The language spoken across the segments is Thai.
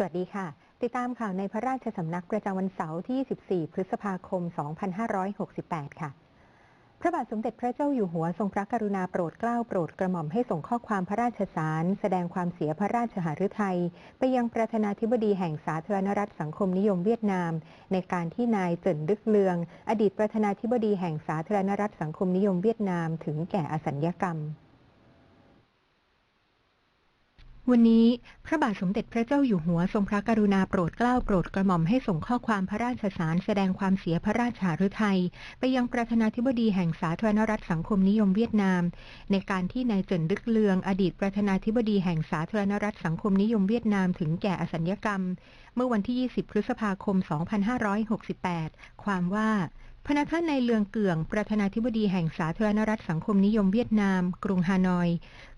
สวัสดีค่ะ ติดตามข่าวในพระราชสำนักประจำวันเสาร์ที่ 14 พฤษภาคม 2568 ค่ะ พระบาทสมเด็จพระเจ้าอยู่หัวทรงพระกรุณาโปรดเกล้าโปรดกระหม่อมให้ส่งข้อความพระราชสาร แสดงความเสียพระราชหฤทัย ไปยังประธานาธิบดีแห่งสาธารณรัฐสังคมนิยมเวียดนาม ในการที่นายเจินดึกเลือง อดีตประธานาธิบดีแห่งสาธารณรัฐสังคมนิยมเวียดนาม ถึงแก่อสัญญกรรม วันนี้พระบาทสมเด็จพระเจ้าอยู่หัวทรงพระกรุณาโปรดเกล้าโปรดกระหม่อมให้ส่งข้อความพระราชสารแสดงความเสียพระราชหฤทัยไปยังประธานาธิบดีแห่งสาธารณรัฐสังคมนิยมเวียดนาม ในการที่นายเจินดึกเลือง อดีตประธานาธิบดีแห่งสาธารณรัฐสังคมนิยมเวียดนามถึงแก่อสัญญกรรม เมื่อวันที่ 20 พฤษภาคม 2568 ความว่า พนักท่านในเลืองเกือง ประธานาธิบดีแห่งสาธารณรัฐสังคมนิยมเวียดนาม กรุงฮานอย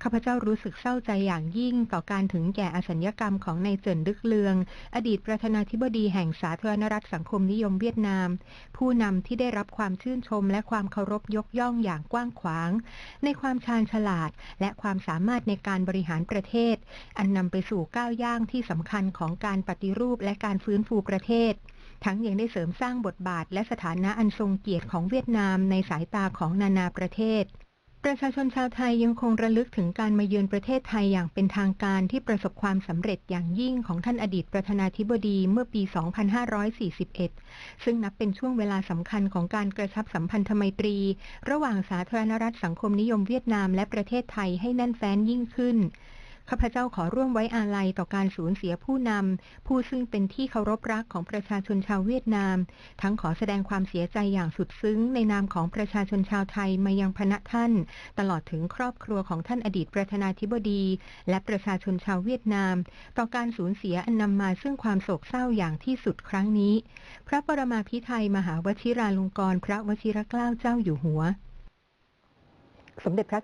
ข้าพเจ้ารู้สึกเศร้าใจอย่างยิ่งต่อการถึงแก่อสัญญกรรมของนายเจินดึกเลือง อดีตประธานาธิบดีแห่งสาธารณรัฐสังคมนิยมเวียดนาม ผู้นำที่ได้รับความชื่นชมและความเคารพยกย่องอย่างกว้างขวาง ในความชาญฉลาด และความสามารถในการบริหารประเทศ อันนำไปสู่ก้าวย่างที่สำคัญของการปฏิรูปและการฟื้นฟูประเทศ ทั้งยังได้เสริมสร้างบทบาทและสถานะอันทรงเกียรติของเวียดนามในสายตาของนานาประเทศ ประชาชนชาวไทยยังคงระลึกถึงการมาเยือนประเทศไทยอย่างเป็นทางการที่ประสบความสำเร็จอย่างยิ่งของท่านอดีตประธานาธิบดีเมื่อปี 2541 ซึ่งนับเป็นช่วงเวลาสำคัญของการกระชับสัมพันธไมตรี ระหว่างสาธารณรัฐสังคมนิยมเวียดนามและประเทศไทยให้แน่นแฟ้นยิ่งขึ้น ข้าพเจ้าขอร่วมไว้อาลัยต่อการสูญเสียผู้นำ ผู้ซึ่งเป็นที่เคารพรักของประชาชนชาวเวียดนาม ทั้งขอแสดงความเสียใจอย่างสุดซึ้ง ในนามของประชาชนชาวไทยมายังพณะท่าน ตลอดถึงครอบครัวของท่านอดีตประธานาธิบดี และประชาชนชาวเวียดนาม ต่อการสูญเสียอันนำมาซึ่งความโศกเศร้าอย่างที่สุดครั้งนี้ พระปรมาภิไธยมหาวชิราลงกร พระวชิรเกล้าเจ้าอยู่หัว สมเด็จพระ